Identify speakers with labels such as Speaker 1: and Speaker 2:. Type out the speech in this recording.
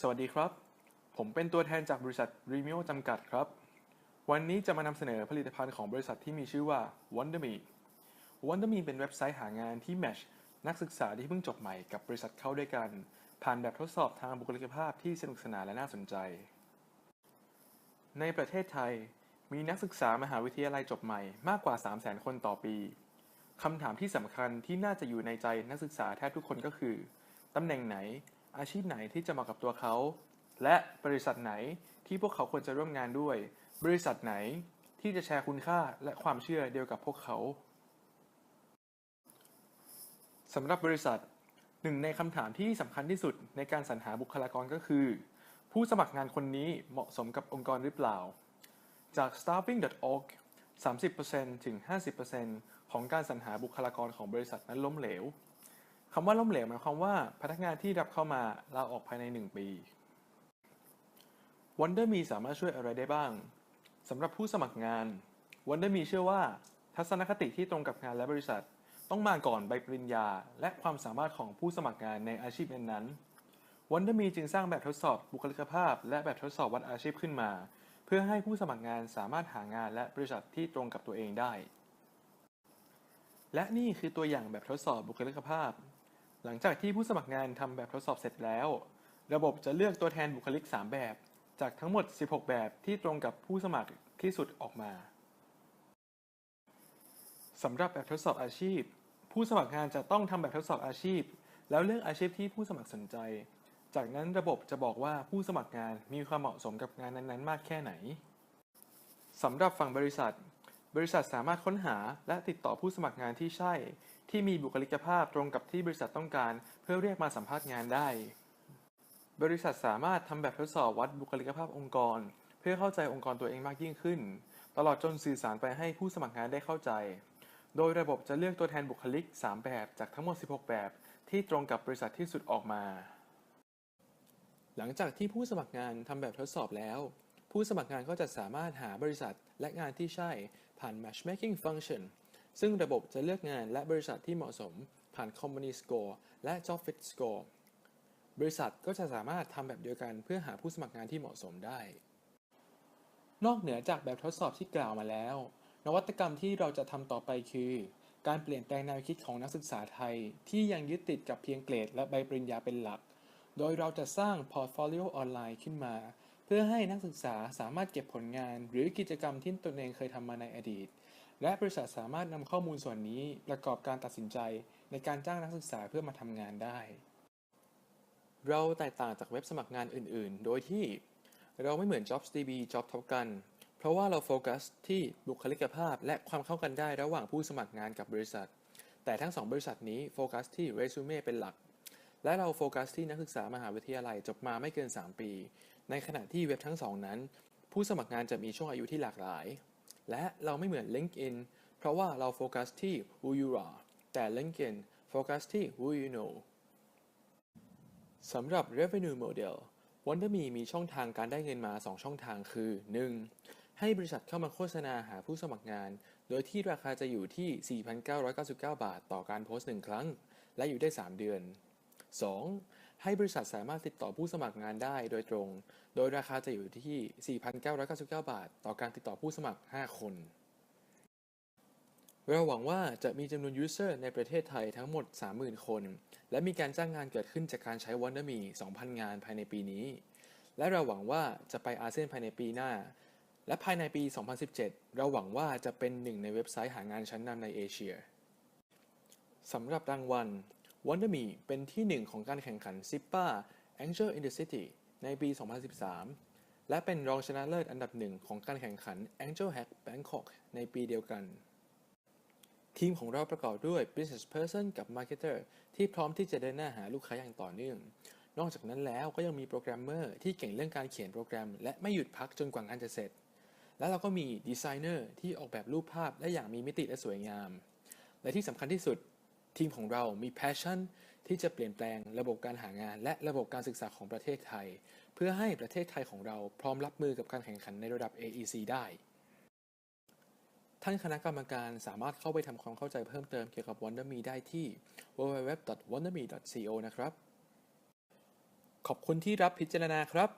Speaker 1: สวัสดีครับ ผมเป็นตัวแทนจากบริษัท r e m i o จำกัดครับ วันนี้จะมานำเสนอผลิตภัณฑ์ของบริษัทที่มีชื่อว่า WonderMe WonderMe เป็นเว็บไซต์หางานที่แมชนักศึกษาที่เพิ่งจบใหม่กับบริษัทเข้าด้วยกัน ผ่านแบบทดสอบทางบุคลิกภาพที่สนุกสนานและน่าสนใจ ในประเทศไทย มีนักศึกษามหาวิทยาลัยจบใหม่มากกว่า 300,000 คนต่อปีคำถามที่สำคัญที่น่าจะอยู่ในใจนักศึกษาแทบทุกคนก็คือตำแหน่งไหน อาชีพไหนที่จะเหมาะกับตัวเขา และบริษัทไหนที่พวกเขาควรจะร่วมงานด้วย บริษัทไหนที่จะแชร์คุณค่าและความเชื่อเดียวกับพวกเขาสำหรับบริษัทหนึ่งในคำถามที่สำคัญที่สุดในการสรรหาบุคลากรก็คือ ผู้สมัครงานคนนี้เหมาะสมกับองค์กรหรือเปล่า จาก staffing.org 30%ถึง 50%ของการสรรหาบุคลากรของบริษัทนั้นล้มเหลว คำว่าล้มเหลวหมายความว่าพนักงานที่รับเข้ามาลาออกภายใน 1 ปี WonderMe สามารถช่วยอะไรได้บ้างสำหรับผู้สมัครงาน WonderMe เชื่อว่า ทัศนคติที่ตรงกับงานและบริษัท ต้องมาก่อนใบปริญญา และความสามารถของผู้สมัครงานในอาชีพนั้นๆ WonderMe จึงสร้างแบบทดสอบบุคลิกภาพ และแบบทดสอบวัดอาชีพขึ้นมา เพื่อให้ผู้สมัครงานสามารถหางานและบริษัทที่ตรงกับตัวเองได้ และนี่คือตัวอย่างแบบทดสอบบุคลิกภาพ หลังจากที่ผู้สมัครงานทำแบบทดสอบเสร็จแล้ว ระบบจะเลือกตัวแทนบุคลิก 3 แบบ จากทั้งหมด 16 แบบที่ตรงกับผู้สมัครที่สุดออกมาสำหรับแบบทดสอบอาชีพ ผู้สมัครงานจะต้องทำแบบทดสอบอาชีพ แล้วเลือกอาชีพที่ผู้สมัครสนใจ จากนั้นระบบจะบอกว่าผู้สมัครงานมีความเหมาะสมกับงานนั้นๆ มากแค่ไหนสำหรับฝั่งบริษัท บริษัทสามารถค้นหาและติดต่อผู้สมัครงานที่ใช่ ที่มีบุคลิกภาพตรงกับที่บริษัทต้องการ เพื่อเรียกมาสัมภาษณ์งานได้ บริษัทสามารถทำแบบทดสอบวัดบุคลิกภาพองค์กร เพื่อเข้าใจองค์กรตัวเองมากยิ่งขึ้น ตลอดจนสื่อสารไปให้ผู้สมัครงานได้เข้าใจ โดยระบบจะเลือกตัวแทนบุคลิก 3 แบบจากทั้งหมด 16 แบบ ที่ตรงกับบริษัทที่สุดออกมา หลังจากที่ผู้สมัครงานทำแบบทดสอบแล้ว ผู้สมัครงานก็จะสามารถหาบริษัทและงานที่ใช่ ผ่าน matchmaking function ซึ่งระบบจะเลือกงานและบริษัทที่เหมาะสมผ่าน company score และ job fit score บริษัทก็จะสามารถทำแบบเดียวกันเพื่อหาผู้สมัครงานที่เหมาะสมได้ นอกเหนือจากแบบทดสอบที่กล่าวมาแล้ว นวัตกรรมที่เราจะทำต่อไปคือ การเปลี่ยนแปลงแนวคิดของนักศึกษาไทย ที่ยังยึดติดกับเพียงเกรดและใบปริญญาเป็นหลัก โดยเราจะสร้างพอร์ตโฟลิโอออนไลน์ขึ้นมา เพื่อให้นักศึกษาสามารถเก็บผลงาน หรือกิจกรรมที่ตนเองเคยทำมาในอดีต และบริษัทสามารถนำข้อมูลส่วนนี้ประกอบการตัดสินใจในการจ้างนักศึกษาเพื่อมาทำงานได้ เราแตกต่างจากเว็บสมัครงานอื่น ๆ โดยที่เราไม่เหมือน JobsDB Job Top กันเพราะว่าเราโฟกัสที่บุคลิกภาพ และความเข้ากันได้ระหว่างผู้สมัครงานกับบริษัท แต่ทั้งสองบริษัทนี้โฟกัสที่เรซูเม่เป็นหลักและเราโฟกัสที่นักศึกษามหาวิทยาลัยจบมาไม่เกิน 3 ปี ในขณะที่เว็บทั้งสองนั้น ผู้สมัครงานจะมีช่วงอายุที่หลากหลาย และเราไม่เหมือน LinkedIn เพราะว่าเราโฟกัสที่ who you are แต่ LinkedIn โฟกัสที่ who you know สำหรับ revenue model WonderMe มีช่องทางการได้เงินมา 2 ช่องทางคือ 1. ให้บริษัทเข้ามาโฆษณาหาผู้สมัครงาน โดยที่ราคาจะอยู่ที่ 4,999 บาท ต่อการโพสต์ 1 ครั้ง และอยู่ได้ 3 เดือน 2. ให้บริษัทสามารถติดต่อผู้สมัครงานได้โดยตรง โดยราคาจะอยู่ที่ 4,999 บาท ต่อการติดต่อผู้สมัคร 5 คน เราหวังว่าจะมีจำนวน user ในประเทศไทยทั้งหมด 30,000 คน และมีการจ้างงานเกิดขึ้นจากการใช้ WonderMe 2,000 งานภายในปีนี้ และเราหวังว่าจะไปอาเซียนภายในปีหน้า และภายในปี 2017 เราหวังว่าจะเป็นหนึ่งในเว็บไซต์หางานชั้นนำในเอเชียสำหรับรางวัล WonderMe เป็นที่หนึ่งของการแข่งขัน SIPA Angel in the City ในปี 2013 และเป็นรองชนะเลิศอันดับหนึ่งของการแข่งขัน Angel Hack Bangkok ในปีเดียวกัน ทีมของเราประกอบด้วย Business Person กับ Marketer ที่พร้อมที่จะเดินหน้าหาลูกค้าอย่างต่อเนื่อง นอกจากนั้นแล้วก็ยังมีโปรแกรมเมอร์ที่เก่งเรื่องการเขียนโปรแกรม และไม่หยุดพักจนกว่างานจะเสร็จ และเราก็มีดีไซเนอร์ที่ออกแบบรูปภาพได้อย่างมีมิติและสวยงาม และที่สำคัญที่สุด ทีมของเรามี passion ที่จะเปลี่ยนแปลงระบบการหางาน และระบบการศึกษาของประเทศไทย เพื่อให้ประเทศไทยของเราพร้อมรับมือกับการแข่งขันในระดับ AEC ได้ ท่านคณะกรรมการสามารถเข้าไปทำความเข้าใจเพิ่มเติมเกี่ยวกับ WonderMe ได้ที่ www.wonderme.co นะครับ ขอบคุณที่รับพิจารณาครับ